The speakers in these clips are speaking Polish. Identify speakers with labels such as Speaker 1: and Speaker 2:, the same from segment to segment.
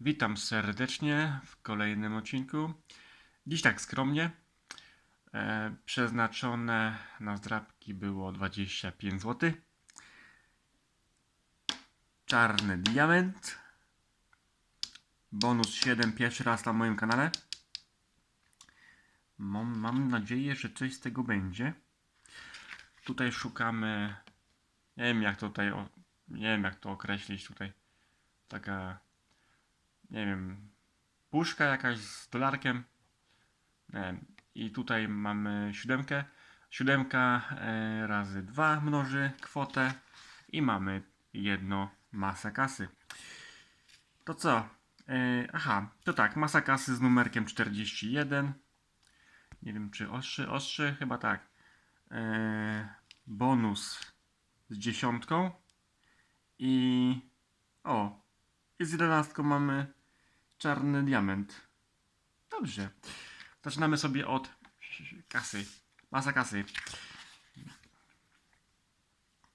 Speaker 1: Witam serdecznie w kolejnym odcinku. Dziś tak skromnie. E, przeznaczone na zdrabki było 25 zł. Czarny diament. Bonus 7 pierwszy raz na moim kanale. Mam, mam nadzieję, że coś z tego będzie. Tutaj szukamy. Nie wiem jak tutaj. Nie wiem jak to określić tutaj. Taka nie wiem, puszka jakaś z dolarkiem. Wiem. I tutaj mamy siódemkę. Siódemka e, razy 2 mnoży kwotę i mamy jedno masę kasy. To co? E, aha, to tak, masa kasy z numerkiem 41. Nie wiem czy ostrzy, ostrzy, chyba tak. E, bonus z dziesiątką i o, i z jedenastką mamy czarny diament. Dobrze. Zaczynamy sobie od kasy. Masa kasy.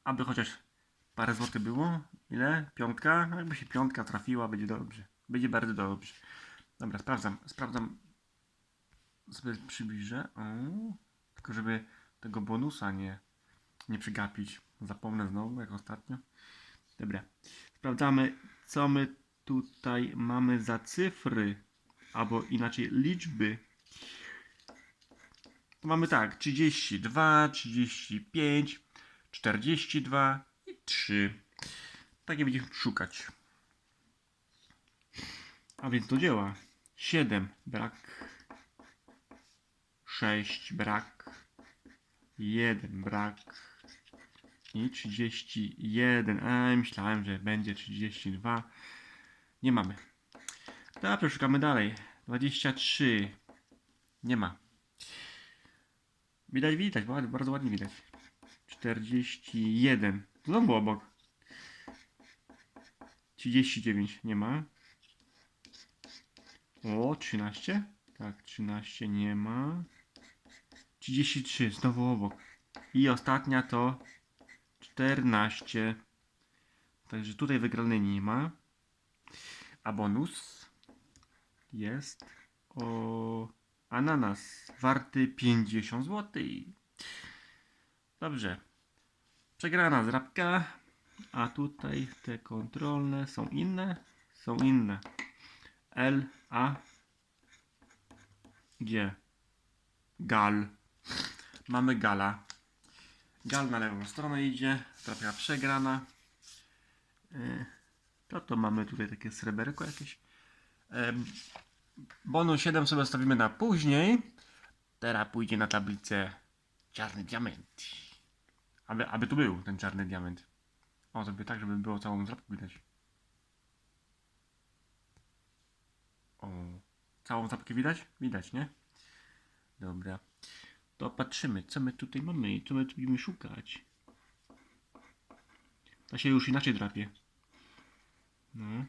Speaker 1: Aby chociaż parę złotych było. Ile? Piątka? No jakby się piątka trafiła, będzie dobrze. Będzie bardzo dobrze. Dobra, sprawdzam. Sprawdzam. Sobie przybliżę. O, tylko żeby tego bonusa nie, nie przegapić. Zapomnę znowu, jak ostatnio. Dobra. Sprawdzamy, co my tutaj mamy za cyfry, albo inaczej liczby. To mamy tak, 32, 35, 42 i 3. Takie będziemy szukać. A więc do dzieła. 7 brak. 6 brak. 1 brak. I 31. A, myślałem, że będzie 32. Nie mamy. Dobrze, szukamy dalej. 23. Nie ma. Widać, widać, bardzo, bardzo ładnie widać. 41. Znowu obok. 39. Nie ma. O, 13. Tak, 13 nie ma. 33. Znowu obok. I ostatnia to 14. Także tutaj wygranej nie ma. A bonus jest o ananas warty 50 zł. Dobrze. Przegrana zrabka. A tutaj te kontrolne są inne. Są inne. L, A, G. Gal. Mamy gala. Gal na lewą stronę idzie. Trafia przegrana. Yy. To to mamy tutaj takie sreberko jakieś. Bonus 7 sobie zostawimy na później. Teraz pójdzie na tablicę czarny diament. Aby, aby tu był ten czarny diament. O, zrobię tak, żeby było całą zrabkę widać. O, całą zapkę widać? Widać, nie? Dobra. To patrzymy, co my tutaj mamy i co my tu będziemy szukać. To się już inaczej drapie. No.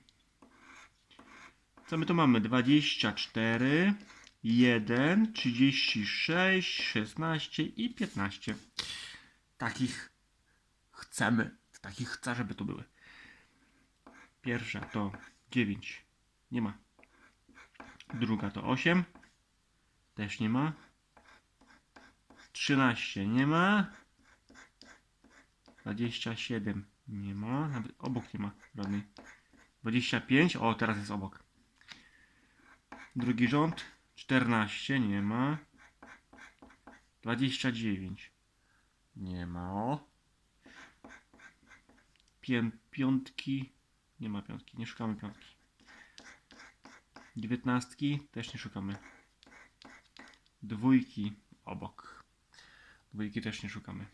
Speaker 1: Co my tu mamy? 24, 1, 36, 16 i 15. Takich chcemy. Takich chcę, żeby tu były. Pierwsza to 9. Nie ma. Druga to 8. Też nie ma. 13 nie ma. 27 nie ma. Nawet obok nie ma żadnej. 25. O, teraz jest obok. Drugi rząd. 14 nie ma. 29 nie ma. O. Pię, piątki. Nie ma piątki. Nie szukamy piątki. Dziewiętnastki też nie szukamy. Dwójki obok. Dwójki też nie szukamy.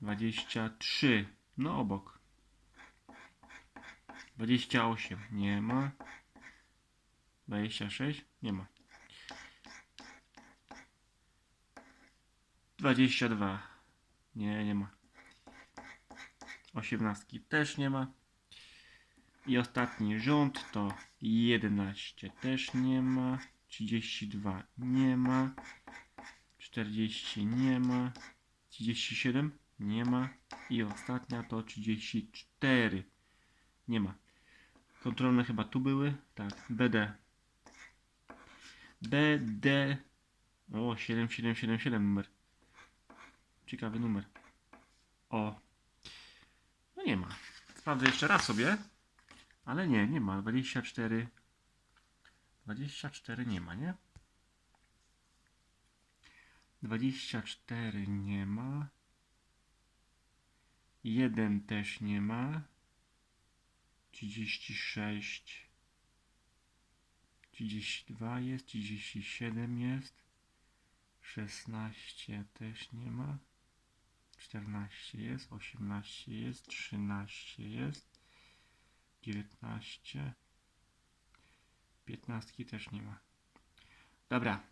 Speaker 1: 23. No obok. 28. Nie ma. 26. Nie ma. 22. Nie, nie ma. 18 też nie ma. I ostatni rząd to 11 też nie ma. 32 nie ma. 40 nie ma. 37 nie ma. I ostatnia to 34 nie ma. Kontrolne chyba tu były. Tak, BD. BD. O, 7777 numer. Ciekawy numer. O. No nie ma. Sprawdzę jeszcze raz sobie. Ale nie, nie ma. 24. 24 nie ma, nie? 24 nie ma. 1 też nie ma. 36. 32 jest, 37 jest. 16 też nie ma. 14 jest, 18 jest, 13 jest. 19. 15 też nie ma. Dobra.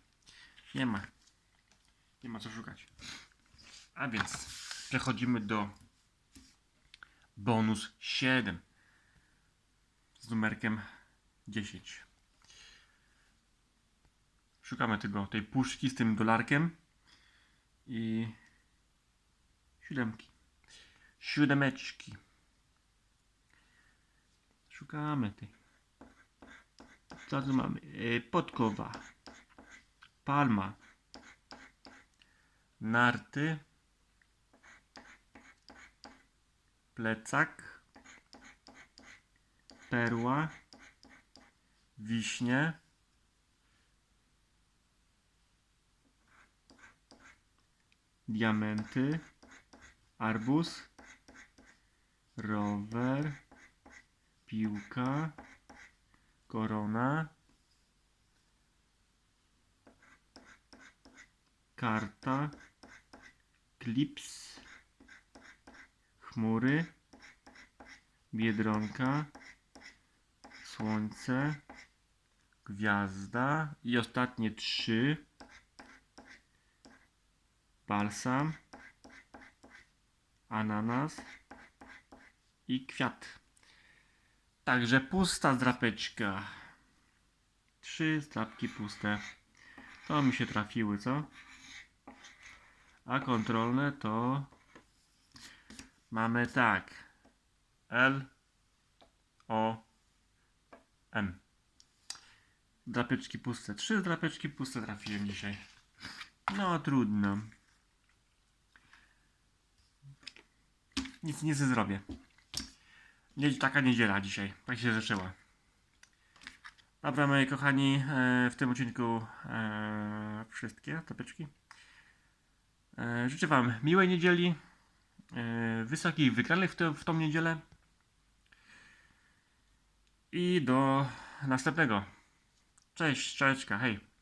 Speaker 1: Nie ma. Nie ma co szukać. A więc przechodzimy do bonus 7 z numerkiem 10. Szukamy tego, tej puszki z tym dolarkiem i siódemki. Siódemeczki. Szukamy tej. Co tu mamy? E, Podkowa. Palma. Narty. Plecak. Perła. Wiśnie. Diamenty. Arbuz. Rower. Piłka. Korona. Karta. Klips. Chmury. Biedronka. Słońce. Gwiazda. I ostatnie trzy. Balsam. Ananas. I kwiat. Także pusta zdrapeczka. Trzy zdrapki puste. To mi się trafiły, co? A kontrolne to mamy tak. L O M. Drapeczki puste. Trzy drapeczki puste trafiłem dzisiaj. No trudno. Nic nie zrobię. Nie, taka niedziela dzisiaj. Tak się zaczęła. Dobra, moi kochani, e, w tym odcinku e, wszystkie topeczki. E, życzę Wam miłej niedzieli, wysokich wygranych w, te, w tą niedzielę i do następnego. Cześć, cześć, hej.